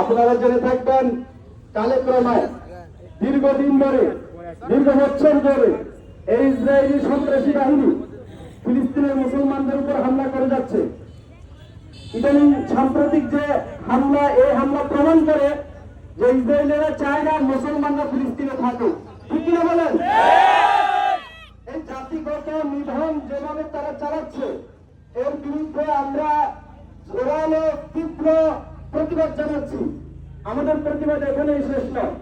আপনারা জেনে থাকবেন কালেক্রমে দীর্ঘদিন ধরে, দীর্ঘ বছর ধরে এই ইসরায়েলি সন্ত্রাসী বাহিনী ফিলিস্তিনের মুসলমানদের উপর হামলা করে যাচ্ছে। ইদানিং সাম্প্রতিক যে হামলা, এই হামলা প্রমাণ করে যে ইসরায়েলেরা চায় না মুসলমানরা ফিলিস্তিনে থাকুক। ঠিক কিনা বলেন? এই জাতিগত নিধন যেভাবে তারা চালাচ্ছে, এর বিরুদ্ধে আমরা জোরালো তীব্র প্রতিবাদ জানাচ্ছি। আমাদের প্রতিবাদ এখানেই শেষ নয়।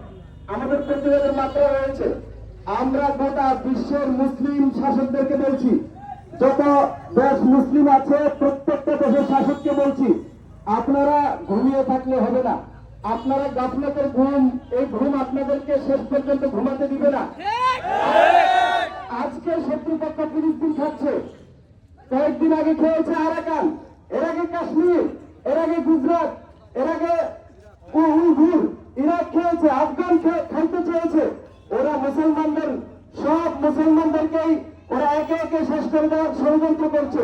আমাদের প্রতিবাদের মাত্রা রয়েছে। আমরা গোটা বিশ্বের মুসলিম শাসকদেরকে বলছি, যত দেশ মুসলিম আছে, প্রত্যেকটা দেশের শাসককে বলছি, আপনারা ঘুমিয়ে থাকলে হবে না। আপনারা গাফলতের ঘুম, এই ঘুম আপনাদেরকে শেষ পর্যন্ত ঘুমাতে দিবে না। আজকে শত্রুপক্ষ ফিলিস্তিন খাচ্ছে। কয়েকদিন আগে খেয়েছে আরাকান, এর আগে কাশ্মীর, এর আগে গুজরাট। এর আগে ইরাক খেয়েছে, আফগান খাইতে চেয়েছে। ওরা মুসলমানদের, সব মুসলমানদেরকেই ওরা একে একে শেষ করে দেওয়ার ষড়যন্ত্র করছে।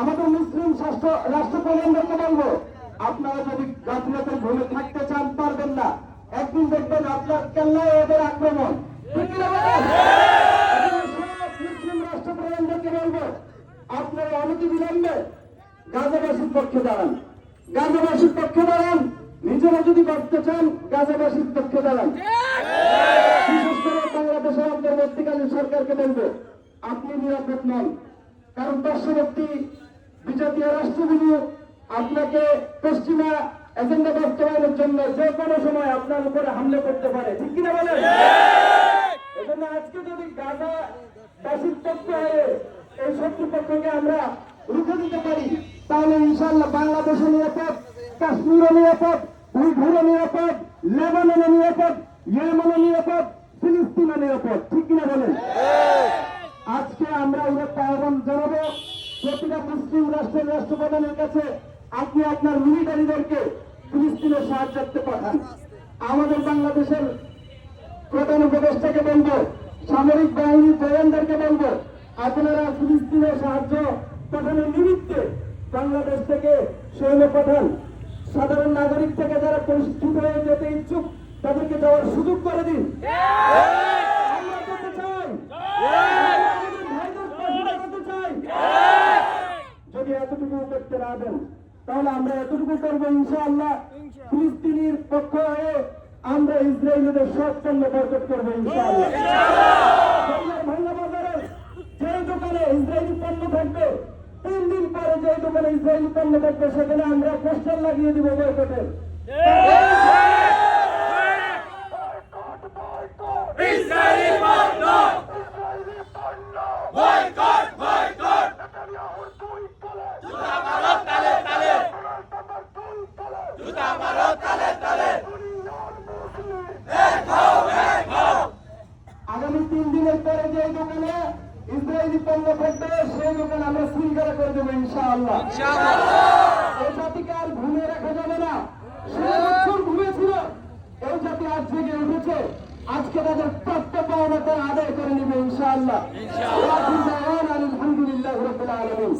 আমাদের মুসলিম রাষ্ট্র রাষ্ট্রপ্রধানদেরকে বলব, আপনারা যদি গাফিলতের ঘুমে থাকতে চান, পারবেন না। একদিন দেখবেন আপনার কেল্লায় এদের আক্রমণ। মুসলিম রাষ্ট্রপ্রধানদেরকে বলব, আপনারা অনতি বিলম্বে গাজাবাসীর পক্ষে দাঁড়ান। গাজাবাসীর পক্ষে দাঁড়ান। নিজেরা যদি বাঁচতে চান, গাজাবাসীর পক্ষে দাঁড়ান। বিশেষ বাংলাদেশের অন্তর্বর্তীকালীন সরকারকে বলব, আপনি নিরাপদ নন। কারণ পার্শ্ববর্তী বিজাতীয় রাষ্ট্রগুলো আপনাকে পশ্চিমা এজেন্ডা বাস্তবায়নের জন্য যে কোনো সময় আপনার উপরে হামলা করতে পারে। ঠিক কিনা বলেন? এজন্য আজকে যদি গাজা বাসীর পক্ষ হয়ে এই শত্রুপক্ষকে আমরা রুখে দিতে পারি তাহলে ইনশাল্লাহ বাংলাদেশও নিরাপদ, কাশ্মীরও নিরাপদ, উইঘুরও নিরাপদ, লেবাননও নিরাপদ, ইয়েমেনও নিরাপদ, ফিলিস্তিনও নিরাপদ। ঠিক কিনা বলেন? আজকে আমরা উদাত্ত আহ্বান জানাব, প্রতিটা মুসলিম রাষ্ট্রের রাষ্ট্রপ্রধানের কাছে আপনি আপনার মিলিটারিদেরকে ফিলিস্তিনের সাহায্যার্থে পাঠান। আমাদের বাংলাদেশের প্রধান উপদেষ্টাকে বলব, সামরিক বাহিনীর জওয়ানদেরকে বলব, আপনারা ফিলিস্তিনের সাহায্য পাঠানোর নিমিত্তে বাংলাদেশ থেকে সৈন্য পাঠান সাধারণ নাগরিক থেকে যারা প্রস্তুত হয়ে যেতে ইচ্ছুক, তাদেরকে যাওয়ার সুযোগ করে দিন। যদি এতটুকু করতে না দেন, তাহলে আমরা এতটুকু করব ইনশাআল্লাহ। ফিলিস্তিনির পক্ষ হয়ে আমরা ইসরায়েলিদের সব পণ্য বয়কট করব ইনশাআল্লাহ। যে দোকানে ইসরায়েলি পণ্য থাকবে সেখানে আমরা পোস্টার লাগিয়ে দিব বয়কটের আগামী তিন দিনের পরে যে দোকানে ইসরায়েলি পণ্য থাকবে সেই দোকান আমরা শৃঙ্খলা করে দেবো ইনশাআল্লাহ। এই জাতিকে আর ঘুমিয়ে রাখা যাবে না। ষোলো বছর ঘুমিয়েছিল এই জাতি আজ জেগে উঠেছে। আজকে তাদের প্রাপ্ত পাওনা তারা আদায় করে নেবে ইনশাআল্লাহ। আলহামদুলিল্লাহ রবিল আলমিন।